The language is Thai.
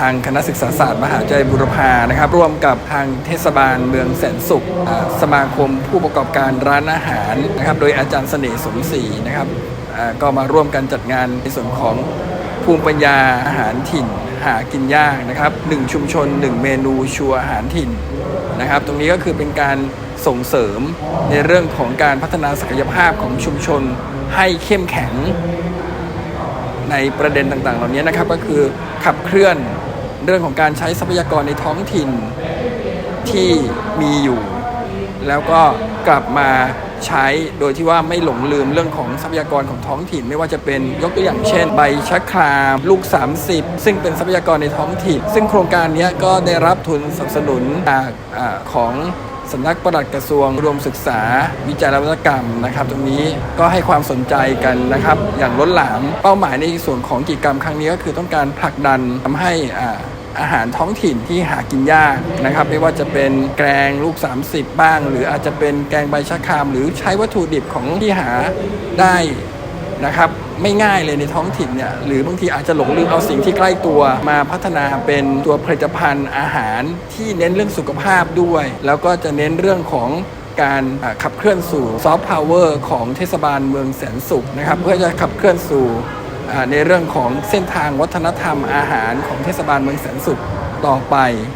ทางคณะศึกษาศาสตร์มหาวิทยาลัยบุรพานะครับ ร่วมกับทางเทศบาลเมืองแสนสุข สมาคมผู้ประกอบการร้านอาหารนะครับ โดยอาจารย์เสน่ห์สมศรีนะครับก็มาร่วมกันจัดงานในส่วนของภูมิปัญญาอาหารถิ่นหากินยากนะครับหนึ่งชุมชนหนึ่งเมนูชัวอาหารถิ่นนะครับ ตรงนี้ก็คือเป็นการส่งเสริมในเรื่องของการพัฒนาศักยภาพของชุมชนให้เข้มแข็งในประเด็นต่างๆ เหล่านี้นะครับก็คือขับเคลื่อน เรื่องของการใช้ทรัพยากรในท้องถิ่นที่มีอยู่ แล้วก็กลับมาใช้โดยที่ว่าไม่หลงลืมเรื่องของทรัพยากรของท้องถิ่น ไม่ว่าจะเป็นยกตัวอย่างเช่น ใบชะครามลูก 30 ซึ่งเป็นทรัพยากรในท้องถิ่น ซึ่งโครงการนี้ก็ได้รับทุนสนับสนุนจากอของสำนักปลัดกระทรวงรวมศึกษา วิจัยและวัตกรรมนะครับ ตรงนี้ก็ให้ความสนใจกันนะครับ อย่างล้นหลามเป้าหมายในส่วนของกิจกรรมครั้งนี้ก็คือต้องการผลักดันทำให้ อาหารท้องถิ่นที่หากินยากนะครับ ไม่ว่าจะเป็นแกงลูก 30 บ้าง หรืออาจจะเป็นแกงใบชะครามหรือใช้วัตถุดิบของที่หาได้นะครับไม่ง่ายเลยในท้องถิ่นเนี่ยหรือบางทีอาจจะหลงลืมเอาสิ่งที่ใกล้ตัวมาพัฒนาเป็นตัวผลิตภัณฑ์อาหารที่เน้นเรื่องสุขภาพด้วย แล้วก็จะเน้นเรื่องของการขับเคลื่อนสู่ซอฟต์พาวเวอร์ของเทศบาลเมืองแสนสุขนะครับเพื่อจะขับเคลื่อนสู่ ในเรื่องของเส้นทางวัฒนธรรมอาหารของเทศบาลเมืองแสนสุขต่อไป